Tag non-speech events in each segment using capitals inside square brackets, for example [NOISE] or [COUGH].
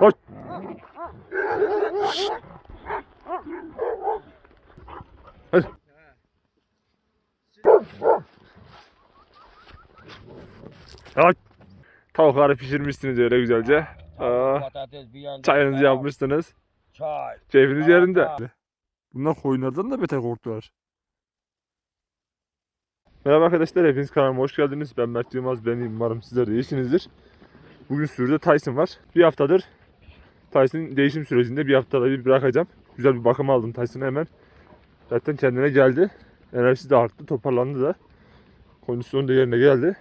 Aç. Şşt. Hadi. Aç. Tavukları pişirmişsiniz öyle güzelce. Aa, Patates bir yanda. çayınızı yapmışsınız. Çay. Keyfiniz yerinde. Bunlar koyunlardan da beter korktular. Merhaba arkadaşlar, hepiniz kanalıma hoş geldiniz. Ben Mert Yılmaz, ben umarım sizler de iyisinizdir. Bugün sürüde Tyson var. Bir haftadır Tyson değişim sürecinde bir haftada bir bırakacağım. Güzel bir bakım aldım Tyson'a hemen. Zaten kendine geldi. Enerjisi de arttı, toparlandı da. Kondisyonu da yerine geldi.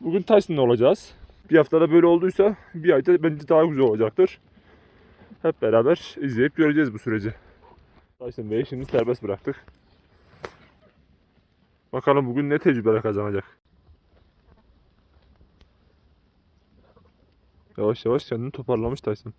Bugün Tyson'la olacağız. Bir haftada böyle olduysa bir ayda bence daha güzel olacaktır. Hep beraber izleyip göreceğiz bu süreci. Tyson Bey'i şimdi serbest bıraktık. Bakalım bugün ne tecrübeler kazanacak. Yavaş yavaş kendini toparlamış Tyson.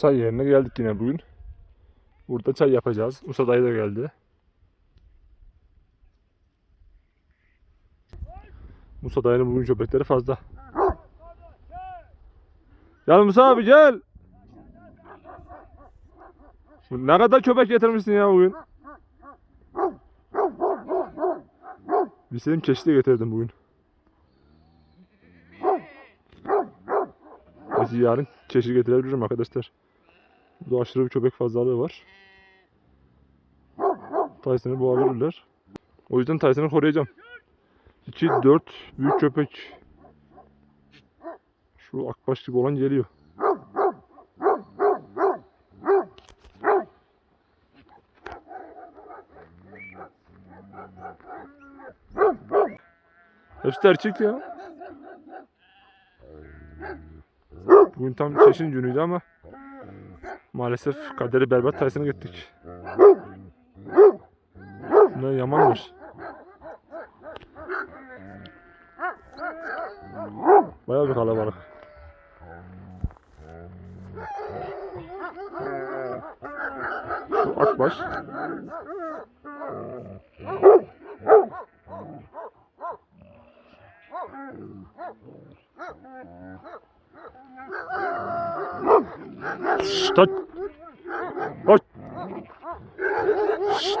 Çay yerine geldik yine bugün. Burada çay yapacağız. Musa dayı da geldi. Musa dayının bugün köpekleri fazla. Gel Musa abi gel. Ne kadar köpek getirmişsin ya bugün. Bir senin keçi de getirdim bugün. Belki yarın keçi getirebilirim arkadaşlar. Burada aşırı bir köpek fazlalığı var. Tyson'ı boğabilirler. O yüzden Tyson'ı koruyacağım. 2, 4 büyük köpek. Şu akbaş gibi olan geliyor. Hepsi erkek ya. Bugün tam çeşin günüydü ama maalesef kaderi berbat tersine gittik. Bunlar yamandır. Bayağı bir kalabalık. Şu akbaş. Şşt, aç. Aç. Şşt.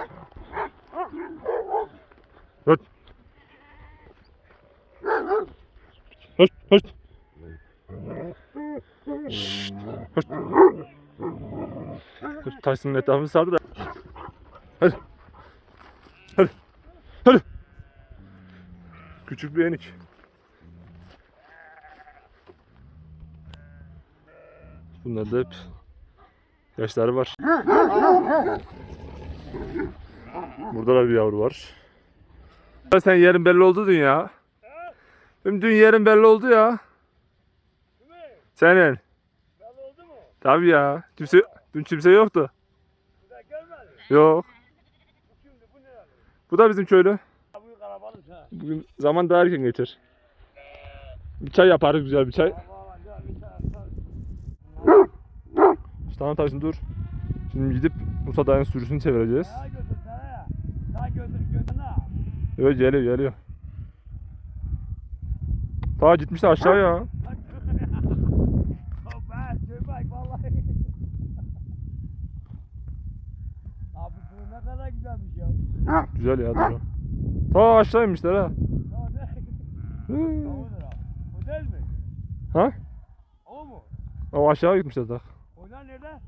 Aç. Aç, aç. Şşt, aç. Dur, Tyson'ın etrafını sardı da. Hadi. Hadi. Hadi. Küçük bir enik. Bunlar da hep yaşları var. Burada da bir yavru var. Sen yerin belli oldu dün ya. Benim dün yerin belli oldu ya. Senin. Belli oldu mu? Tabii ya. Kimse, dün kimse yoktu. Yok. Bu da bizim köylü. Bugün zaman daha erken geçer. Bir çay yaparız güzel bir çay. Tamam Tyson dur. Şimdi gidip Musa dayının sürüsünü çevireceğiz. Evet geliyor geliyor. Ta gitmişler aşağıya. [LAUGHS] Hoppa köpek vallahi. Abi bu ne kadar güzelmiş ya. Güzel ya dur. Ta aşağı inmişler ha. Hı. Ha. O değil mi? Ha? O mu? O aşağı gitmişler ta. Nerede?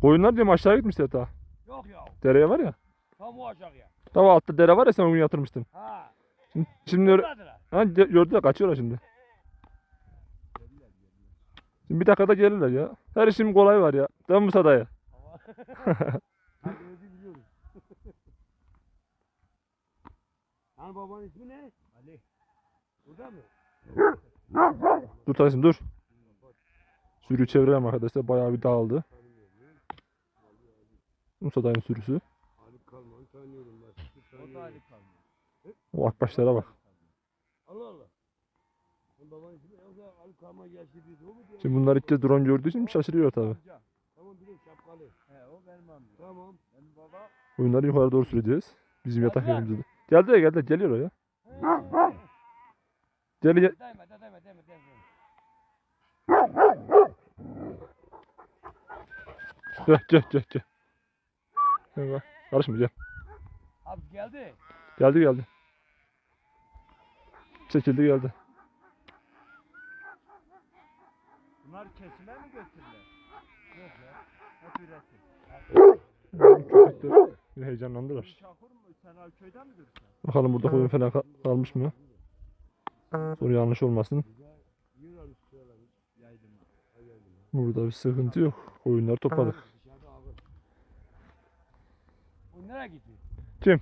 Koyunlar diyorum aşağı gitmişler ta. Yok ya. Dereye var ya. Tam o aşağıya. Tam altta dere var ya sen o gün yatırmıştın. Ha. Şimdi, şimdi öyle- ha, gö- gördüler kaçıyorlar şimdi. Şimdi bir dakikada gelirler ya. Her işin kolay var ya. Değil mi Musa dayı? [LAUGHS] Hadi biliyoruz. Hani [LAUGHS] babanın ismi ne? Ali. Burada mı? Dur Tyson dur. Sürü çevirelim arkadaşlar. Bayağı bir dağıldı. Musa dayının sürüsü. Ali Kalman'ı tanıyorum ben. O da Ali Kalman. O akbaşlara bak. Allah Allah. Şimdi bunlar ilk kez drone gördüğü için şaşırıyor tabi. Amca. Tamam biliyorum şapkalı. He o benim amcam. Tamam. Benim baba. Oyunları yukarı doğru süreceğiz. Bizim yatak yerimizde. de. Geldi ya geldi. Geliyor o ya. Gel gel. Gel gel gel. gel. Gel bak. Karışma gel. Abi geldi. Geldi geldi. Çekildi geldi. Bunlar kesime mi götürdüler? Yok ya. Hep üretim. Köpek de bir heyecanlandılar. Şahur mu? Sen köyden mi dursun? Bakalım burada koyun falan ka- kalmış mı? Soru yanlış olmasın. Yürü abi şöyle yaydım. Burada bir sıkıntı yok. Koyunları topladık. Bu nereye gitti? Kim?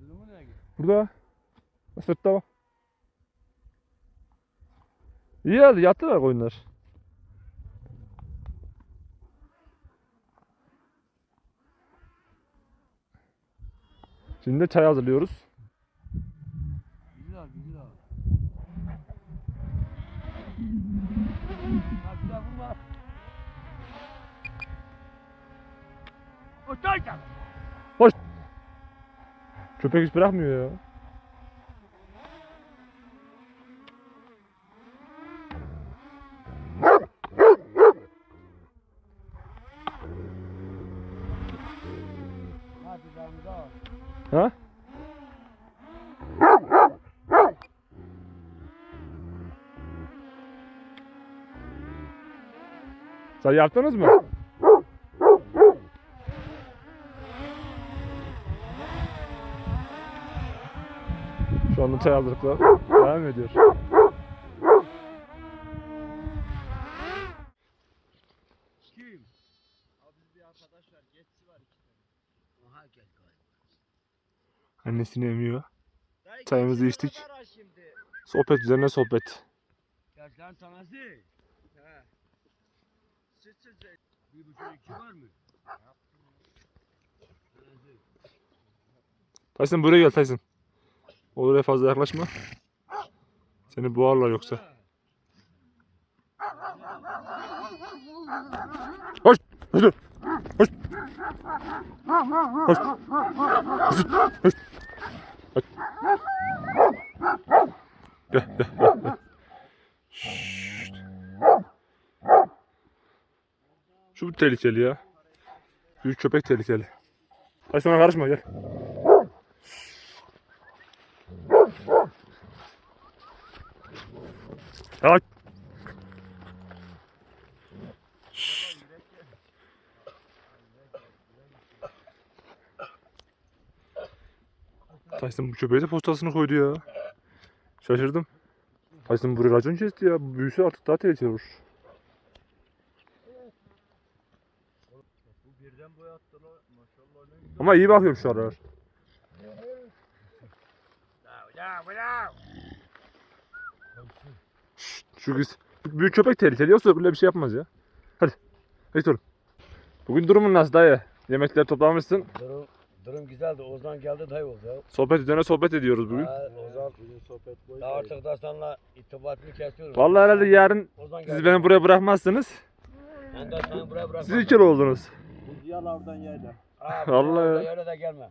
Durumu nereye gitti? Burada. Sırtta bak. İyi geldi yattılar koyunlar. Şimdi de çay hazırlıyoruz. Güzel güzel. Ha bir daha vurma. O çaycan. Köpek hiç bırakmıyor ya. Ha? Sen yaptınız mı? Şu anda çay hazırlıkları devam ediyor. Kim? Abi bir arkadaş var. Geçsi var iki tane. Aha gel galiba. Annesini emiyor. Çayımızı içtik. Sohbet üzerine sohbet. Yaşlan tanesi. He. Süt süt. Bir buçuk iki var mı? Tyson buraya gel Tyson. Oraya fazla yaklaşma. Seni boğarlar yoksa. Hoş! Hoş! Hoş! Hoş! Hoş! Hoş! Gel, gel, gel, gel. Şşşt. Şu tehlikeli ya. Büyük köpek tehlikeli. Hadi sana karışma gel. Şşt. Tyson bu köpeğe de postasını koydu ya. Şaşırdım. Tyson buraya racon kesti ya. Bu Büyüse artık daha tehlikeli olur. Bu birden boyattılar. Maşallah ne güzel. Ama iyi bakıyorum şu aralar. Ya bravo. Şu kız. Büyük köpek tehlikeli yoksa böyle bir şey yapmaz ya. Hadi. Hadi oğlum. Bugün durumun nasıl dayı? Yemekleri toplamışsın. Durum, Durum güzeldi. Ozan geldi dayı oldu ya. Sohbet üzerine sohbet ediyoruz bugün. Ha, Ozan bugün sohbet boyu. Artık da seninle irtibatımı kesiyorum. Vallahi herhalde yarın siz beni buraya bırakmazsınız. Ben de seni buraya bırakmam. Siz ikili oldunuz. Yalardan yayla. Ha, Vallahi. Öyle de gelme.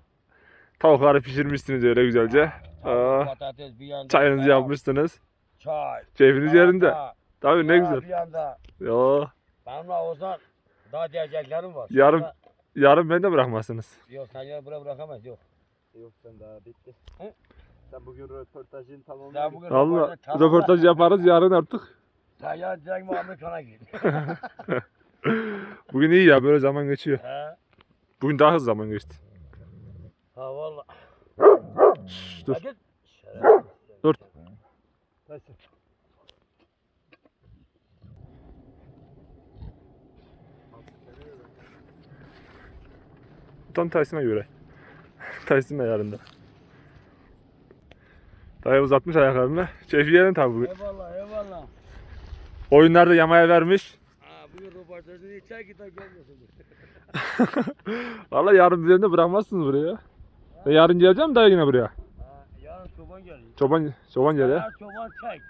Tavukları pişirmişsiniz öyle güzelce. Aa, Patates bir yanda. çayınızı yapmışsınız. Çay. Keyfiniz yerinde. Tabii ne güzel. Bir yanda. Ya, Benimle Ozan daha diyeceklerim var. Yarın- Sonra- yarın beni de bırakmazsınız. Yok sen yarın buraya bırakamaz yok. Yok sen daha bitti. He? Sen bugün röportajını tamamladın. Sen bugün Valla röportaj tamamla. röportaj yaparız yarın artık. Sen yarın direkt Amerikan'a git. [LAUGHS] Bugün iyi ya böyle zaman geçiyor. He. Bugün daha hızlı zaman geçti. Ha valla. Şşş, dur. Hadi. Tam Tyson'a göre. [LAUGHS] Tyson ayarında. Dayı uzatmış ayaklarını. Keyfi yerinde tabi bugün. Eyvallah eyvallah. Oyunlarda yamaya vermiş. Ha bugün röportajını içer gider gelmesin. [LAUGHS] Vallahi yarın bizi de bırakmazsınız buraya. Ben yarın geleceğim dayı yine buraya. Ha yarın çoban geliyor. Çoban, çoban gel ya. Çoban çek.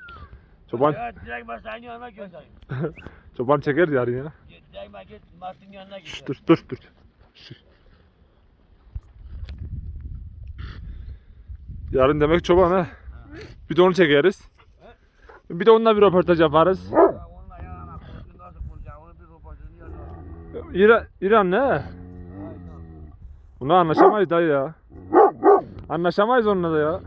Çoban, Ya direkt senin yanına göndereyim. [LAUGHS] çoban çeker yarın ya. Direkt git Mart'ın yanına git. Dur dur dur. Şş. Yarın demek çoban ha. Bir de onu çekeriz. Bir de onunla bir röportaj yaparız. İran, İran ne? Buna anlaşamayız dayı ya. Anlaşamayız onunla da ya.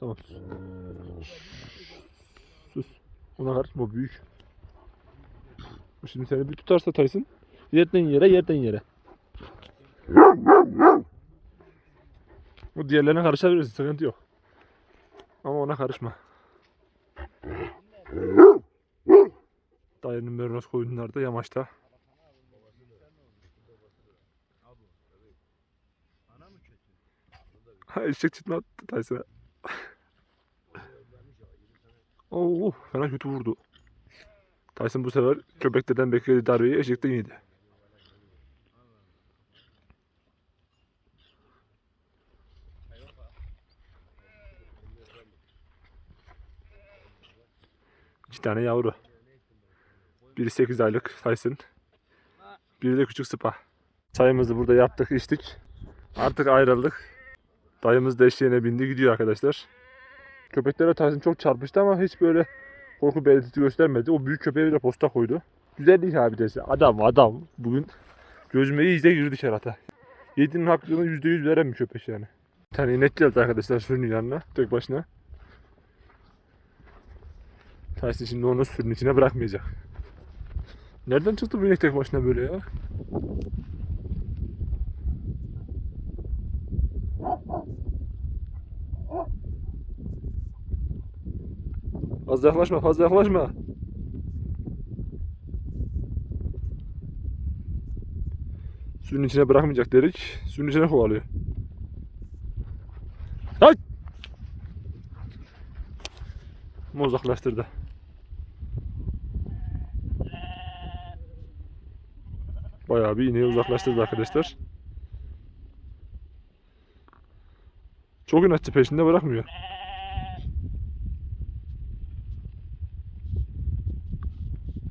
Tamam sus. Sus. Ona karışma o büyük. Bu Şimdi seni bir tutarsa Tyson. Yerden yere yerden yere. Bu diğerlerine karışabilirsin sıkıntı yok. Ama ona karışma. Dayının Merinos koyunlarda yamaçta. Eşek çıtma attı Tyson'a. Oo fena kötü vurdu. Tyson bu sefer köpeklerden beklediği darbeyi eşekten yedi. İki tane yavru. Biri 8 aylık Tyson. Biri de küçük sıpa. Çayımızı burada yaptık, içtik. Artık ayrıldık. Dayımız da eşeğine bindi gidiyor arkadaşlar. Köpeklere Tyson çok çarpıştı ama hiç böyle korku belirtisi göstermedi. O büyük köpeğe bile posta koydu. Güzellik abidesi. Adam adam. Bugün gözüme iyice girdi kerata. Yediğinin hakkını %100 veren bir köpek yani. Bir tane inek geldi arkadaşlar sürünün yanına. Tek başına. Tyson şimdi onu sürünün içine bırakmayacak. Nereden çıktı bu inek tek başına böyle ya? Fazla yaklaşma, fazla yaklaşma. Suyun içine bırakmayacak dedik. Suyun içine kovalıyor. Hay! Ama uzaklaştırdı. Bayağı bir ineği uzaklaştırdı arkadaşlar. Çok inatçı peşinde bırakmıyor.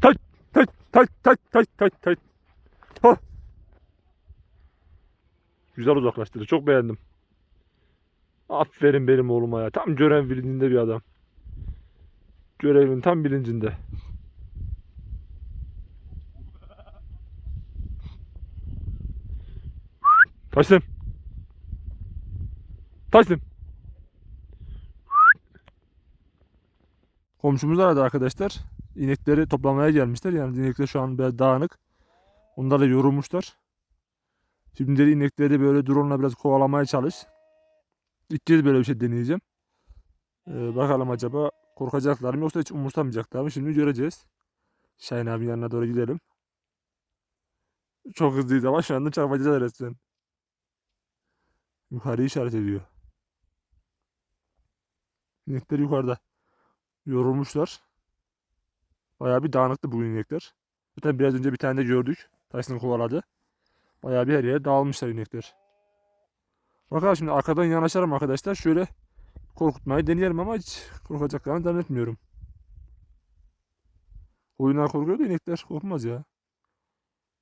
Tay tay tay tay tay tay tay. Ha. Güzel uzaklaştırdı. Çok beğendim. Aferin benim oğluma ya. Tam görev bilincinde bir adam. Görevin tam bilincinde. Taştım. Taştım. Komşumuz aradı arkadaşlar. İnekleri toplamaya gelmişler. Yani inekler şu an biraz dağınık. Onlar da yorulmuşlar. Şimdi dedi inekleri böyle drone'la biraz kovalamaya çalış. İlk kez böyle bir şey deneyeceğim. Ee, bakalım acaba korkacaklar mı yoksa hiç umursamayacaklar mı? Şimdi göreceğiz. Şahin abi yanına doğru gidelim. Çok hızlıyız ama şu anda çarpacağız resmen. Yukarı işaret ediyor. İnekler yukarıda. Yorulmuşlar. Bayağı bir dağınıktı bugün inekler. Zaten biraz önce bir tane de gördük. Tyson kovaladı. Bayağı bir her yere dağılmışlar inekler. Bakalım şimdi arkadan yanaşarım arkadaşlar. Şöyle korkutmayı deneyelim ama hiç korkacaklarını zannetmiyorum. Koyunlar korkuyor da inekler korkmaz ya.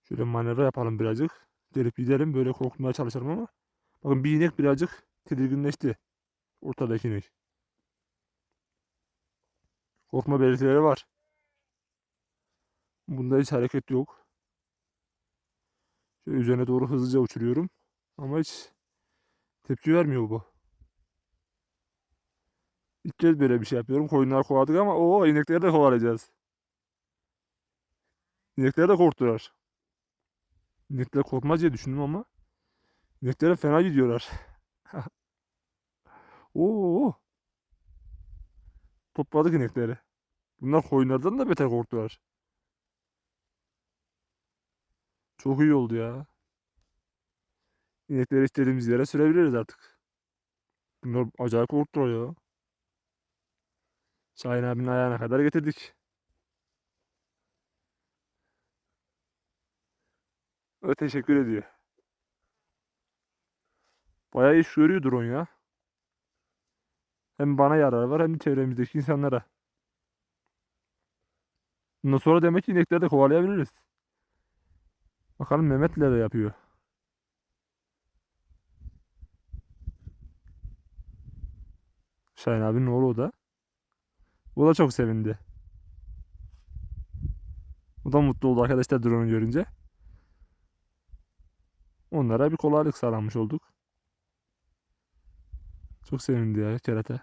Şöyle manevra yapalım birazcık. Gelip gidelim böyle korkutmaya çalışalım ama. Bakın bir inek birazcık tedirginleşti. Ortadaki inek. Korkma belirtileri var. Bunda hiç hareket yok. Şöyle üzerine doğru hızlıca uçuruyorum. Ama hiç tepki vermiyor bu. İlk kez böyle bir şey yapıyorum. Koyunlar kovaladık ama o inekleri de kovalayacağız. İnekler de korktular. İnekler korkmaz diye düşündüm ama ineklere fena gidiyorlar. [LAUGHS] Oo. Topladık inekleri. Bunlar koyunlardan da beter korktular. Çok iyi oldu ya. İnekleri istediğimiz yere sürebiliriz artık. Bunlar acayip korktular ya. Şahin abinin ayağına kadar getirdik. O teşekkür ediyor. Bayağı iş görüyor drone ya. Hem bana yarar var hem de çevremizdeki insanlara. Bundan sonra demek ki inekleri de kovalayabiliriz. Bakalım Mehmet neler yapıyor. Şahin abinin oğlu o da. O da çok sevindi. O da mutlu oldu arkadaşlar drone'u görünce. Onlara bir kolaylık sağlamış olduk. Çok sevindi ya kerata.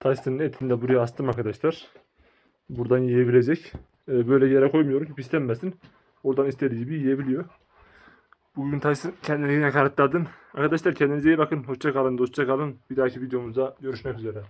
Tyson'ın etini de buraya astım arkadaşlar. Buradan yiyebilecek. Ee, böyle yere koymuyorum ki pislenmesin. Oradan istediği gibi yiyebiliyor. Bugün Tyson kendini yine kanıtladın. Arkadaşlar kendinize iyi bakın. Hoşça kalın, dostça kalın. Bir dahaki videomuzda görüşmek üzere.